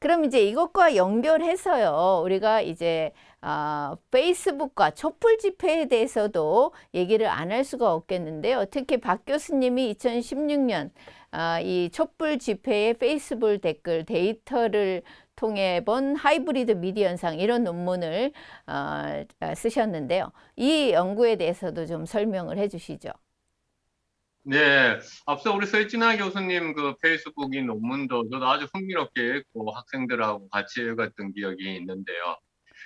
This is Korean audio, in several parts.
그럼 이제 이것과 연결해서요. 우리가 이제 아, 페이스북과 촛불 집회에 대해서도 얘기를 안 할 수가 없겠는데요. 특히 박 교수님이 2016년 아, 이 촛불 집회의 페이스북 댓글 데이터를 통해 본 하이브리드 미디어 현상 이런 논문을 어, 아, 쓰셨는데요. 이 연구에 대해서도 좀 설명을 해 주시죠. 네, 앞서 우리 설진아 교수님 그 페이스북인 논문도 저도 아주 흥미롭게 읽고 학생들하고 같이 읽었던 기억이 있는데요.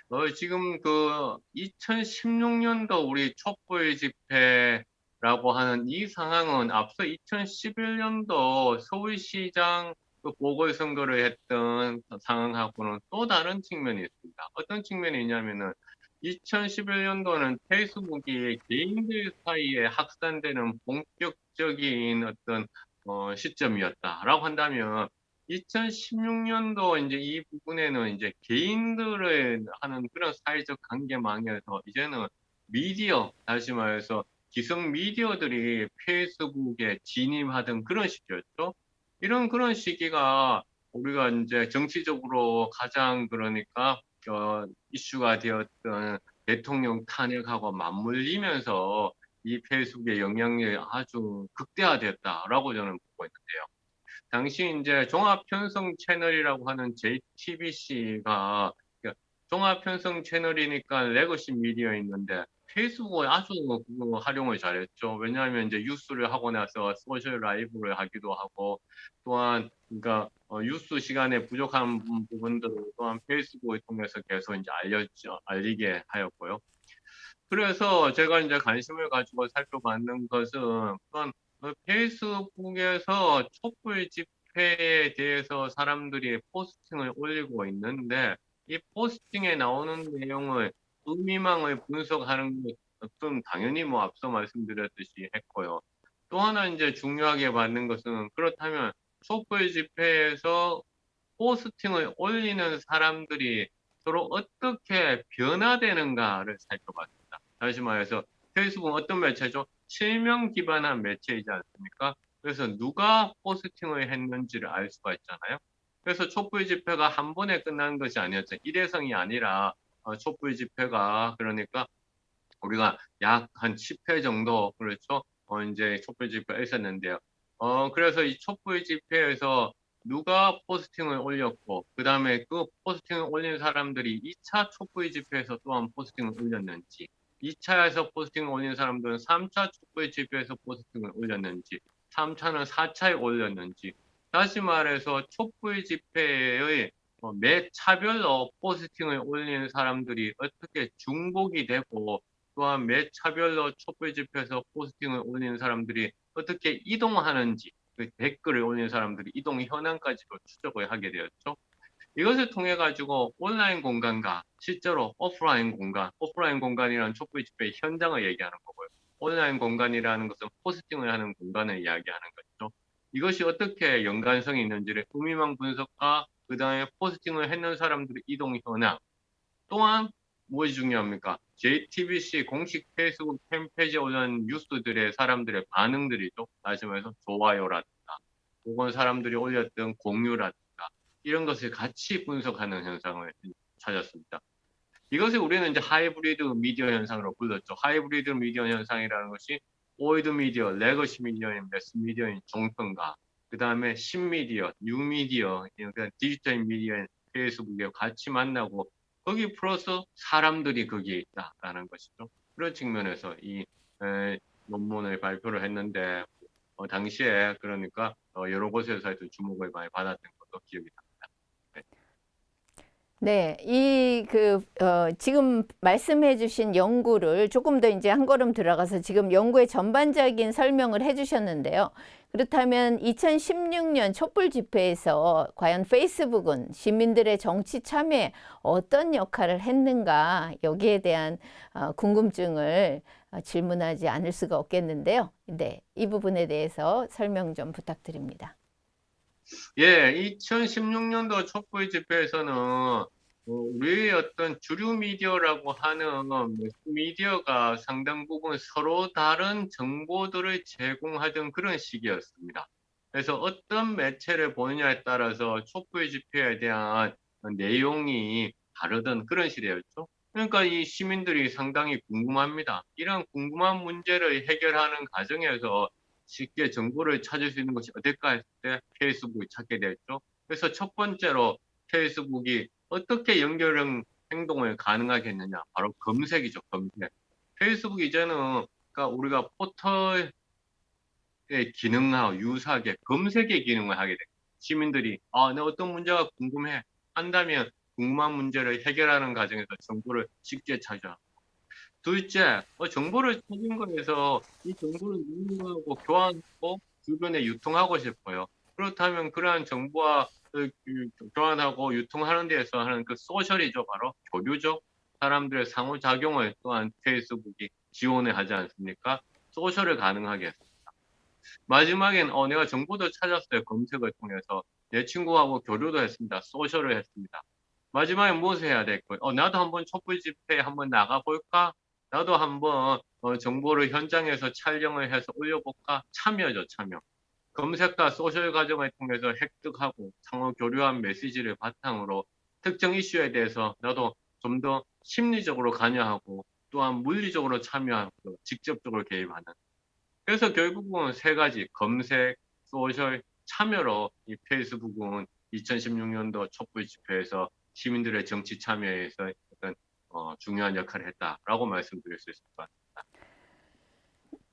어, 지금 그 2016년도 우리 촛불 집회라고 하는 이 상황은 앞서 2011년도 서울시장 그 보궐선거를 했던 상황하고는 또 다른 측면이 있습니다. 어떤 측면이 있냐면은 2011년도는 페이스북이 개인들 사이에 확산되는 본격적인 어떤 어, 시점이었다라고 한다면 2016년도 이제 이 부분에는 이제 개인들을 하는 그런 사회적 관계망에서 이제는 미디어, 다시 말해서 기성 미디어들이 페이스북에 진입하던 그런 시기였죠. 이런 그런 시기가 우리가 이제 정치적으로 가장 그러니까 어, 이슈가 되었던 대통령 탄핵하고 맞물리면서 이 페이스북의 영향력이 아주 극대화되었다라고 저는 보고 있는데요. 당시 이제 종합편성 채널이라고 하는 JTBC가 종합편성 채널이니까 레거시 미디어 있는데 페이스북을 아주 활용을 잘했죠. 왜냐하면 이제 뉴스를 하고 나서 소셜 라이브를 하기도 하고 또한 그러니까 어, 뉴스 시간에 부족한 부- 부분들을 또한 페이스북을 통해서 계속 이제 알렸죠, 알리게 하였고요. 그래서 제가 이제 관심을 가지고 살펴봤는 것은 또한 그 페이스북에서 촛불 집회에 대해서 사람들이 포스팅을 올리고 있는데 이 포스팅에 나오는 내용을 의미망을 분석하는 것은 당연히 뭐 앞서 말씀드렸듯이 했고요. 또 하나 이제 중요하게 받는 것은 그렇다면 촛불 집회에서 포스팅을 올리는 사람들이 서로 어떻게 변화되는가를 살펴봤습니다. 다시 말해서 페이스북은 어떤 매체죠? 실명 기반한 매체이지 않습니까? 그래서 누가 포스팅을 했는지를 알 수가 있잖아요. 그래서 촛불 집회가 한 번에 끝나는 것이 아니었죠. 일회성이 아니라 어, 촛불 집회가 그러니까 우리가 약 한 10회 정도 그렇죠. 어, 이제 촛불 집회가 있었는데요. 어, 그래서 이 촛불 집회에서 누가 포스팅을 올렸고, 그 다음에 그 포스팅을 올린 사람들이 2차 촛불 집회에서 또한 포스팅을 올렸는지, 2차에서 포스팅을 올린 사람들은 3차 촛불 집회에서 포스팅을 올렸는지, 3차는 4차에 올렸는지, 다시 말해서 촛불 집회의 어, 매 차별로 포스팅을 올리는 사람들이 어떻게 중복이 되고, 또한 매 차별로 촛불 집회에서 포스팅을 올리는 사람들이 어떻게 이동하는지, 그 댓글을 올리는 사람들이 이동 현황까지도 추적을 하게 되었죠. 이것을 통해 가지고 온라인 공간과 실제로 오프라인 공간, 오프라인 공간이라는 촛불 집회 현장을 얘기하는 거고요. 온라인 공간이라는 것은 포스팅을 하는 공간을 이야기하는 거죠. 이것이 어떻게 연관성이 있는지를 의미망 분석과 그 다음에 포스팅을 했는 사람들의 이동 현황 또한 무엇이 중요합니까? JTBC 공식 페이스북 팬페이지에 올라온 뉴스들의 사람들의 반응들이죠. 다시 말해서 좋아요라든가 혹은 사람들이 올렸던 공유라든가 이런 것을 같이 분석하는 현상을 찾았습니다. 이것을 우리는 이제 하이브리드 미디어 현상으로 불렀죠. 하이브리드 미디어 현상이라는 것이 올드 미디어, 레거시 미디어인 매스 미디어인 종편과 그 다음에 신미디어, 뉴미디어, 그러니까 디지털 미디어인 페이스북에 같이 만나고 거기 플러스 사람들이 거기에 있다라는 것이죠. 그런 측면에서 이 에, 논문을 발표를 했는데 어, 당시에 그러니까 어, 여러 곳에서 주목을 많이 받았던 것도 기억이 납니다. 네, 이 그 어, 지금 말씀해 주신 연구를 조금 더 이제 한 걸음 들어가서 지금 연구의 전반적인 설명을 해 주셨는데요. 그렇다면 2016년 촛불 집회에서 과연 페이스북은 시민들의 정치 참여에 어떤 역할을 했는가 여기에 대한 어, 궁금증을 어, 질문하지 않을 수가 없겠는데요. 네, 이 부분에 대해서 설명 좀 부탁드립니다. 예, 2016년도 촛불 집회에서는 어, 우리의 어떤 주류 미디어라고 하는 미디어가 상당 부분 서로 다른 정보들을 제공하던 그런 시기였습니다. 그래서 어떤 매체를 보느냐에 따라서 촛불 집회에 대한 내용이 다르던 그런 시대였죠. 그러니까 이 시민들이 상당히 궁금합니다. 이런 궁금한 문제를 해결하는 과정에서 쉽게 정보를 찾을 수 있는 것이 어딜까 했을 때 페이스북을 찾게 됐죠. 그래서 첫 번째로 페이스북이 어떻게 연결형 행동을 가능하게 했느냐. 바로 검색이죠, 검색. 페이스북 이제는 그러니까 우리가 포털의 기능하고 유사하게 검색의 기능을 하게 돼요. 시민들이 아, 내 어떤 문제가 궁금해 한다면 궁금한 문제를 해결하는 과정에서 정보를 쉽게 찾아. 둘째, 어, 정보를 찾은 거에서 이 정보를 누군가하고 교환하고 주변에 유통하고 싶어요. 그렇다면 그러한 정보와 그, 그, 교환하고 유통하는 데에서 하는 그 소셜이죠, 바로 교류죠. 사람들의 상호작용을 또한 페이스북이 지원을 하지 않습니까? 소셜을 가능하게 했습니다. 마지막엔 어, 내가 정보도 찾았어요. 검색을 통해서 내 친구하고 교류도 했습니다. 소셜을 했습니다. 마지막에 무엇을 해야 될까요? 어, 나도 한번 촛불 집회에 한번 나가볼까? 나도 한번 어, 정보를 현장에서 촬영을 해서 올려볼까? 참여죠, 참여. 검색과 소셜 과정을 통해서 획득하고 상호 교류한 메시지를 바탕으로 특정 이슈에 대해서 나도 좀 더 심리적으로 관여하고 또한 물리적으로 참여하고 직접적으로 개입하는. 그래서 결국은 세 가지 검색, 소셜, 참여로 이 페이스북은 2016년도 촛불 집회에서 시민들의 정치 참여에서 어, 중요한 역할을 했다라고 말씀드릴 수 있을 것 같습니다.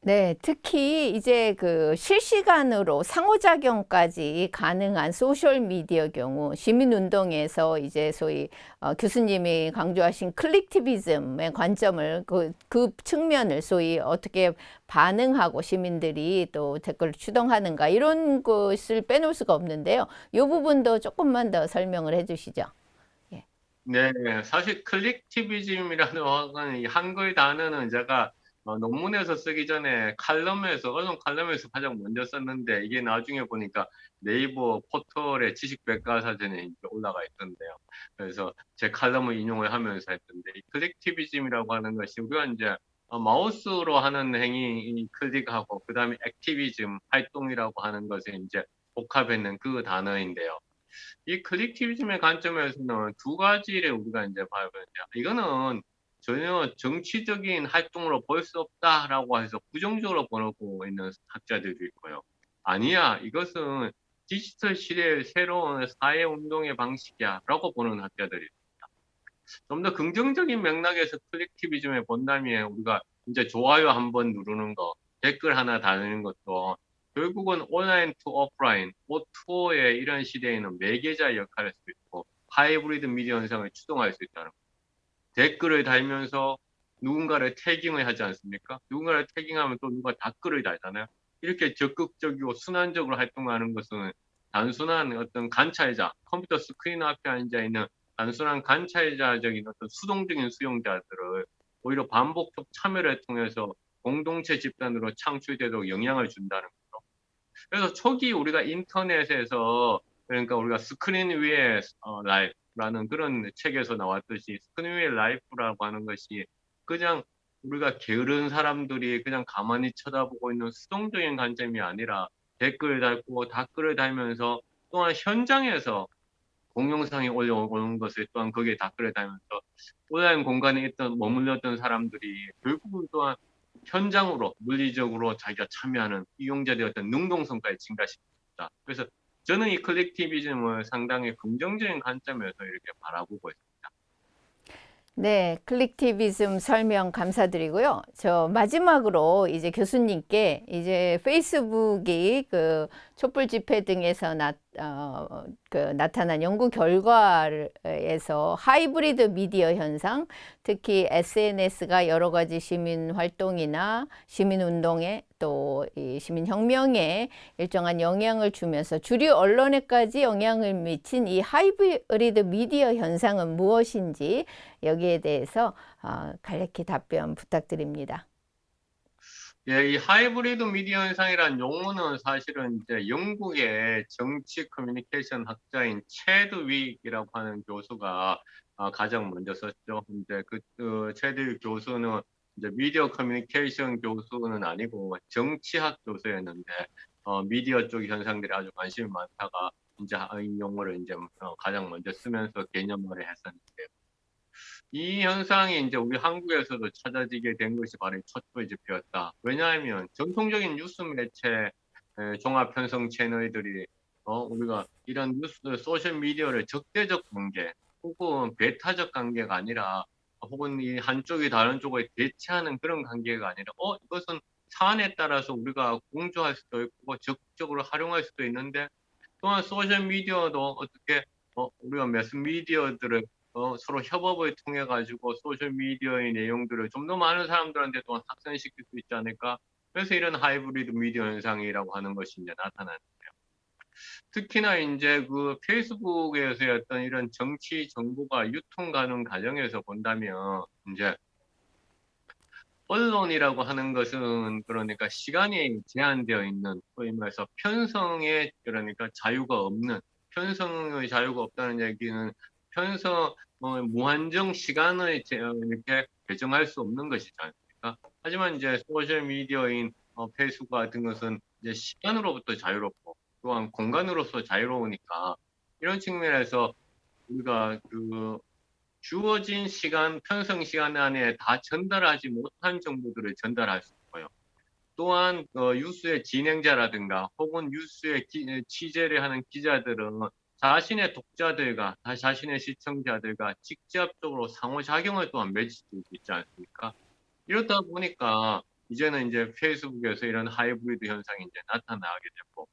네, 특히 이제 그 실시간으로 상호작용까지 가능한 소셜 미디어 경우 시민운동에서 이제 소위 어, 교수님이 강조하신 클릭티비즘의 관점을 그, 그 측면을 소위 어떻게 반응하고 시민들이 또 댓글을 추동하는가 이런 것을 빼놓을 수가 없는데요. 이 부분도 조금만 더 설명을 해 주시죠. 네, 사실 클릭티비즘이라는 이 한글 단어는 제가 어, 논문에서 쓰기 전에 칼럼에서 언론 칼럼에서 가장 먼저 썼는데 이게 나중에 보니까 네이버 포털의 지식 백과사전에 이제 올라가 있던데요. 그래서 제 칼럼을 인용을 하면서 했던데 이 클릭티비즘이라고 하는 것이 우리가 이제 어, 마우스로 하는 행위 이 클릭하고 그 다음에 액티비즘 활동이라고 하는 것을 이제 복합했는 그 단어인데요. 이 클릭티비즘의 관점에서는 두 가지를 우리가 이제 봐야 되는데 이거는 전혀 정치적인 활동으로 볼 수 없다라고 해서 부정적으로 보고 있는 학자들도 있고요. 아니야, 이것은 디지털 시대의 새로운 사회 운동의 방식이야라고 보는 학자들이 있습니다. 좀 더 긍정적인 맥락에서 클릭티비즘에 본다면 우리가 이제 좋아요 한 번 누르는 거, 댓글 하나 달는 것도 결국은 온라인 투 오프라인, O2O의 이런 시대에는 매개자 역할을 할 수 있고 하이브리드 미디어 현상을 추동할 수 있다는 거예요. 댓글을 달면서 누군가를 태깅을 하지 않습니까? 누군가를 태깅하면 또 누가 댓글을 달잖아요. 이렇게 적극적이고 순환적으로 활동하는 것은 단순한 어떤 관찰자, 컴퓨터 스크린 앞에 앉아 있는 단순한 관찰자적인 어떤 수동적인 수용자들을 오히려 반복적 참여를 통해서 공동체 집단으로 창출되도록 영향을 준다는. 그래서 초기 우리가 인터넷에서 그러니까 우리가 스크린 위에 어, 라이프라는 그런 책에서 나왔듯이 스크린 위에 라이프라고 하는 것이 그냥 우리가 게으른 사람들이 그냥 가만히 쳐다보고 있는 수동적인 관점이 아니라 댓글 달고 댓글을 달면서 또한 현장에서 동영상이 올라오는 것을 또한 거기에 댓글을 달면서 온라인 공간에 있던 머물렀던 사람들이 결국은 또한 현장으로 물리적으로 자기가 참여하는 이용자들의 어떤 능동성까지 증가시킵니다. 그래서 저는 이 클릭티비즘을 상당히 긍정적인 관점에서 이렇게 바라보고 있습니다. 네, 클릭티비즘 설명 감사드리고요. 저 마지막으로 이제 교수님께 이제 페이스북이 그 촛불 집회 등에서 나, 어, 그 나타난 연구 결과에서 하이브리드 미디어 현상, 특히 SNS가 여러 가지 시민 활동이나 시민 운동에 또이 시민 혁명에 일정한 영향을 주면서 주류 언론에까지 영향을 미친 이 하이브리드 미디어 현상은 무엇인지 여기에 대해서 어, 간략히 답변 부탁드립니다. 예, 이 하이브리드 미디어 현상이란 용어는 사실은 이제 영국의 정치 커뮤니케이션 학자인 체드 윅이라고 하는 교수가 어, 가장 먼저 썼죠. 이제 그 어, 체드 교수는 이제 미디어 커뮤니케이션 교수는 아니고 정치학 교수였는데 어, 미디어 쪽 현상들이 아주 관심이 많다가 이제 이 용어를 이제 어, 가장 먼저 쓰면서 개념화를 했었는데요. 이 현상이 이제 우리 한국에서도 찾아지게 된 것이 바로 이첫 번째였다. 왜냐하면 전통적인 뉴스 매체 에, 종합 편성 채널들이 어, 우리가 이런 뉴스 소셜 미디어를 적대적 관계 혹은 배타적 관계가 아니라 혹은 이 한쪽이 다른 쪽을 대체하는 그런 관계가 아니라 어 이것은 사안에 따라서 우리가 공조할 수도 있고 적극적으로 활용할 수도 있는데 또한 소셜 미디어도 어떻게 어, 우리가 매스 미디어들을 어, 서로 협업을 통해 가지고 소셜 미디어의 내용들을 좀 더 많은 사람들한테 또한 확산시킬 수 있지 않을까 그래서 이런 하이브리드 미디어 현상이라고 하는 것이 이제 나타나는데요. 특히나 이제 그 페이스북에서의 어떤 이런 정치 정보가 유통 가는 과정에서 본다면 이제 언론이라고 하는 것은 그러니까 시간이 제한되어 있는 소위 말해서 편성의 그러니까 자유가 없는 편성의 자유가 없다는 얘기는 편성 어, 무한정 시간을 제- 어, 이렇게 배정할 수 없는 것이지 않습니까? 하지만 이제 소셜 미디어인 어, 페이스북 같은 것은 이제 시간으로부터 자유롭고 또한 공간으로서 자유로우니까 이런 측면에서 우리가 그 주어진 시간, 편성 시간 안에 다 전달하지 못한 정보들을 전달할 수 있고요. 또한 어, 뉴스의 진행자라든가 혹은 뉴스의 기- 취재를 하는 기자들은 자신의 독자들과 다- 자신의 시청자들과 직접적으로 상호작용을 또한 맺을 수 있지 않습니까? 이렇다 보니까 이제는 이제 페이스북에서 이런 하이브리드 현상이 이제 나타나게 됐고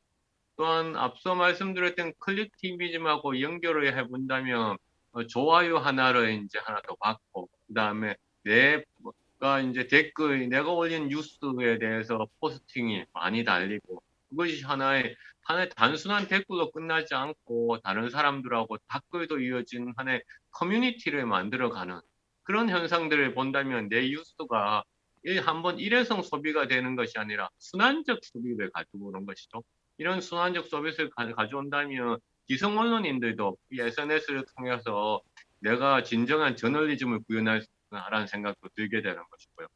또한 앞서 말씀드렸던 클릭티비즘하고 연결을 해본다면 어, 좋아요 하나를 이제 하나 더 받고 그 다음에 내가 이제 댓글 내가 올린 뉴스에 대해서 포스팅이 많이 달리고 그것이 하나의 하나의 단순한 댓글로 끝나지 않고 다른 사람들하고 댓글도 이어지는 하나의 커뮤니티를 만들어가는 그런 현상들을 본다면 내 뉴스가 일- 한번 일회성 소비가 되는 것이 아니라 순환적 소비를 가지고 오는 것이죠. 이런 순환적 가, 가져온다면 기성 언론인들도 이 SNS를 통해서 내가 진정한 저널리즘을 구현할 수 있구나라는 생각도 들게 되는 것이고요.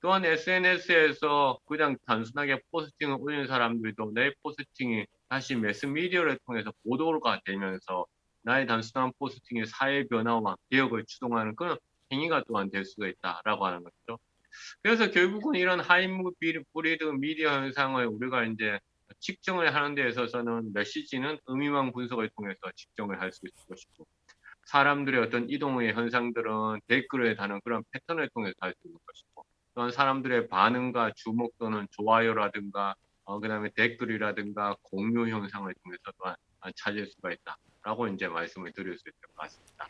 또한 SNS에서 그냥 단순하게 포스팅을 올리는 사람들도 내 포스팅이 다시 매스미디어를 통해서 보도가 되면서 나의 단순한 포스팅이 사회 변화와 개혁을 추동하는 그런 행위가 또한 될 수가 있다라고 하는 것이죠. 그래서 결국은 이런 하이브리드 미디어 현상을 우리가 이제 측정을 하는 데 있어서는 메시지는 의미망 분석을 통해서 측정을 할 수 있을 것이고 사람들의 어떤 이동의 현상들은 댓글에 다는 그런 패턴을 통해서 할 수 있는 것이고 또한 사람들의 반응과 주목 또는 좋아요라든가 어, 그다음에 댓글이라든가 공유 현상을 통해서 또한 찾을 수가 있다라고 이제 말씀을 드릴 수 있을 것 같습니다.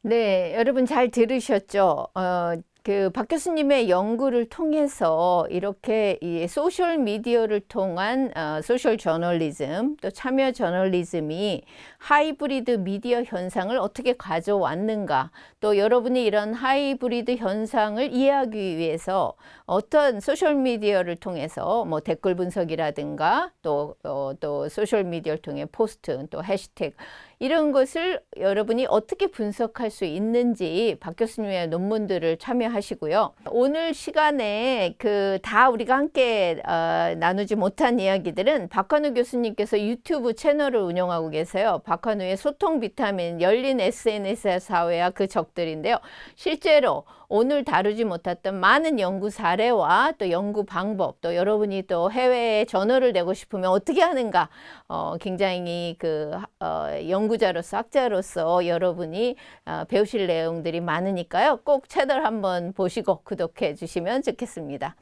네, 여러분 잘 들으셨죠? 어, 그 박 교수님의 연구를 통해서 이렇게 이 소셜 미디어를 통한 어, 소셜 저널리즘 또 참여 저널리즘이 하이브리드 미디어 현상을 어떻게 가져왔는가 또 여러분이 이런 하이브리드 현상을 이해하기 위해서 어떤 소셜 미디어를 통해서 뭐 댓글 분석이라든가 또, 어, 또 소셜 미디어를 통해 포스트 또 해시태그 이런 것을 여러분이 어떻게 분석할 수 있는지 박 교수님의 논문들을 참여하시고요. 오늘 시간에 그 다 우리가 함께 어, 나누지 못한 이야기들은 박한우 교수님께서 유튜브 채널을 운영하고 계세요. 박한우의 소통 비타민 열린 SNS 사회와 그 적들인데요. 실제로 오늘 다루지 못했던 많은 연구 사례와 또 연구 방법 또 여러분이 또 해외에 저널을 내고 싶으면 어떻게 하는가 어, 굉장히 그 어, 연구자로서 학자로서 여러분이 어, 배우실 내용들이 많으니까요. 꼭 채널 한번 보시고 구독해 주시면 좋겠습니다.